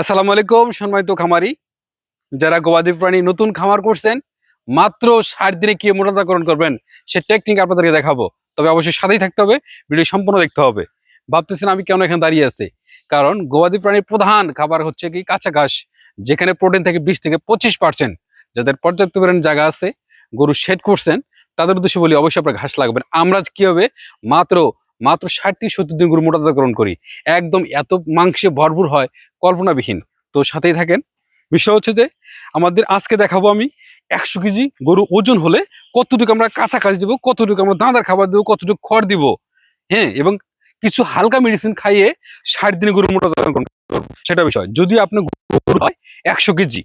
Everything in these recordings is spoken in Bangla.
আসসালামু আলাইকুম, সম্মানিত খামারি। যারা গবাদি প্রাণী নতুন খামার করছেন, মাত্র ষাট দিনে কি মোটাতাকরণ করবেন, সে টেকনিক আপনাদেরকে দেখাবো। তবে অবশ্যই সাথেই থাকতে হবে, ভিডিও সম্পূর্ণ দেখতে হবে। ভাবতেছেন আমি কেন এখানে দাঁড়িয়ে আছি? কারণ গবাদি প্রাণীর প্রধান খাবার হচ্ছে কি কাঁচা ঘাস যেখানে প্রোটিন থেকে বিশ থেকে পঁচিশ পার্সেন্ট যাদের পর্যাপ্ত পরিমাণ জায়গা আছে, গরু শেড করছেন, তাদের উদ্দেশ্যে বলি অবশ্যই আপনার ঘাস লাগবেন। আমরা কি হবে মাত্র মাত্র ষাট থেকে সত্তর দিন গরু মোটাতাকরণ করি। একদম এত মাংসে ভরপুর হয়, কল্পনাবিহীন। তো সাথেই থাকেন। বিষয় হচ্ছে যে, আমাদের আজকে দেখাবো আমি একশো কেজি গরু ওজন হলে কতটুকু আমরা কাঁচা কাজ দিব, কতটুকু আমরা দাঁদার খাবার দেবো, কতটুকু খড় দিব হ্যাঁ এবং কিছু হালকা মেডিসিন খাইয়ে ষাট দিনে গরু করব। সেটা বিষয়। যদি আপনার গরু হয় একশো কেজি,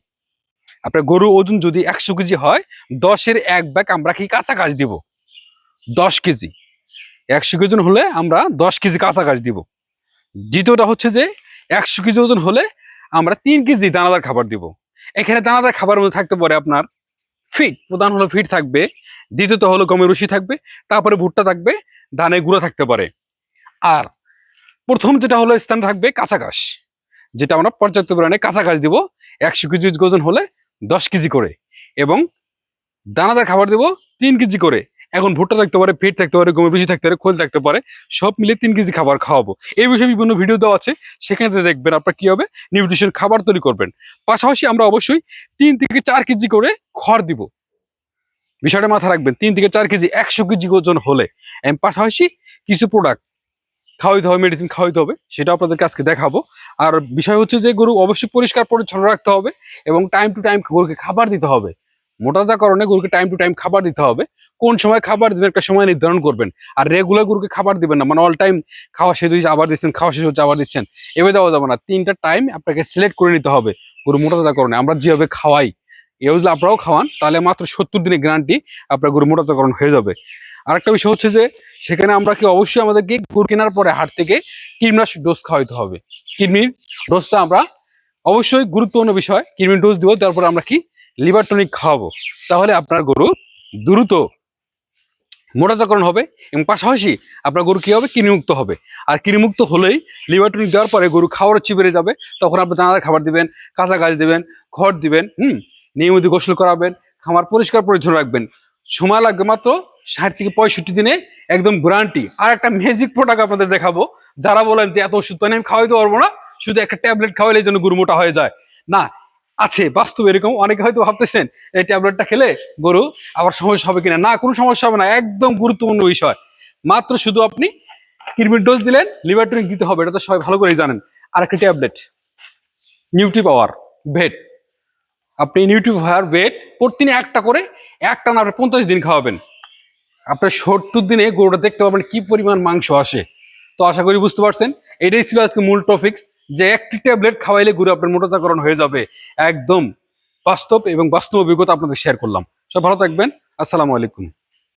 আপনার গরু ওজন যদি একশো কেজি হয়, দশের এক ব্যাগ আমরা কি কাঁচা কাজ দিব? দশ কেজি। একশো কেজি হলে আমরা দশ কেজি কাঁচা কাজ দিব। দ্বিতীয়টা হচ্ছে যে, একশো কেজি ওজন হলে আমরা তিন কেজি দানাদার খাবার দিব। এখানে দানাদার খাবার মধ্যে থাকতে পারে আপনার ফিট প্রধান হলো ফিট থাকবে, দ্বিতীয়ত হলো গমের রুশি থাকবে, তারপরে ভুট্টা থাকবে, ধানের গুঁড়ো থাকতে পারে। আর প্রথম যেটা হলো স্থান থাকবে কাঁচা ঘাস। যেটা আমরা পর্যাপ্ত পরিমাণে কাঁচা ঘাস দিব, একশো কেজি ওজন হলে দশ কেজি করে। এবং দানাদার খাবার দিব তিন কেজি করে। এখন ভুট্টা থাকতে পারে ফিট থাকতে পারে, গমের বেশি থাকতে পারে, খোল থাকতে পারে, সব মিলে তিন কেজি খাবার খাওয়াবো। এই বিষয়ে বিভিন্ন ভিডিও দেওয়া আছে সেখানে দেখবেন আপনার কী হবে নিউট্রিশন খাবার তৈরি করবেন। পাশাপাশি আমরা অবশ্যই তিন থেকে চার কেজি করে খড় দিব। বিষয়টা মাথা রাখবেন, তিন থেকে চার কেজি একশো কেজি ওজন হলে। পাশাপাশি কিছু প্রোডাক্ট খাওয়াইতে হবে মেডিসিন খাওয়াইতে হবে, সেটা আপনাদেরকে আজকে দেখাবো। আর বিষয় হচ্ছে যে গরু অবশ্যই পরিষ্কার পরিচ্ছন্ন রাখতে হবে এবং টাইম টু টাইম গরুকে খাবার দিতে হবে। মোটাতার কারণে গরুকে টাইম টু টাইম খাবার দিতে হবে। কোন সময় খাবার দিবেন একটা সময় নির্ধারণ করবেন। আর রেগুলার গরুকে খাবার দিবেন না মানে অল টাইম খাওয়া শেষ হয়েছে, আবার দিচ্ছেন, খাওয়া শেষ হচ্ছে, আবার দিচ্ছেন। এভাবে দেওয়া যাবে না। তিনটা টাইম আপনাকে সিলেক্ট করে নিতে হবে গরু মোটাতার কারণে। আমরা যেভাবে খাওয়াই এও যদি আপনারাও খাওয়ান, তাহলে মাত্র সত্তর দিনের গ্যারান্টি আপনার গরু মোটাতাকরণ হয়ে যাবে। আরেকটা বিষয় হচ্ছে যে, সেখানে আমরা কি অবশ্যই আমাদেরকে গরু কেনার পরে হাট থেকে কীটনাশক ডোজ খাওয়াইতে হবে। কৃমির ডোজটা আমরা অবশ্যই গুরুত্বপূর্ণ বিষয়, কৃমির ডোজ দিব, তারপরে আমরা কি লিভার টনিক খাওয়াবো। তাহলে আপনার গরু দ্রুত মোটাতাকরণ হবে এবং পাশাপাশি আপনার গরু কি হবে? কৃমিমুক্ত হবে। আর কৃমিমুক্ত হলেই লিভার টনিক দেওয়ার পরে গরু খাওয়ার হচ্ছে বেড়ে যাবে। তখন আপনি দানাদার খাবার দিবেন, কাঁচা গাছ দিবেন, খড় দিবেন, হুম, নিয়মিত গোসল করাবেন, খামার পরিষ্কার পরিচ্ছন্ন রাখবেন। সময় লাগবে মাত্র ষাট থেকে পঁয়ষট্টি দিনে একদম গ্যারান্টি আর একটা ম্যাজিক প্রোডাক্ট আপনাদের দেখাবো। যারা বলেন যে এত ওষুধ তো আমি খাওয়াইতে পারব না, শুধু একটা ট্যাবলেট খাওয়াইলে জন্য গরু মোটা হয়ে যায়। না আছে, বাস্তব এরকম অনেকে হয়তো ভাবতেছেন, এই ট্যাবলেটটা খেলে গরু আবার সমস্যা হবে কিনা? না, কোনো সমস্যা হবে না, একদম গুরুত্বপূর্ণ বিষয়। মাত্র শুধু আপনি কৃমির ডোজ দিলেন, লিভার টনিক দিতে হবে, এটা তো সবাই ভালো করেই জানেন। আর একটা ট্যাবলেট নিউট্রি পাওয়ার ভেট। আপনি নিউট্রি পাওয়ার ভেট প্রতিদিন একটা করে, একটা না, আপনি দিন খাওয়াবেন। আপনার সত্তর দিনে গরুটা দেখতে পাবেন কি পরিমাণ মাংস আসে। তো আশা করি বুঝতে পারছেন, এটাই ছিল আজকে মূল টপিক্স যে একটি ট্যাবলেট খাওয়াইলে গুরু আপনার মোটাচাকরণ হয়ে যাবে। একদম বাস্তব এবং বাস্তব অভিজ্ঞতা আপনাদের শেয়ার করলাম। সব ভালো থাকবেন। আসসালামু আলাইকুম।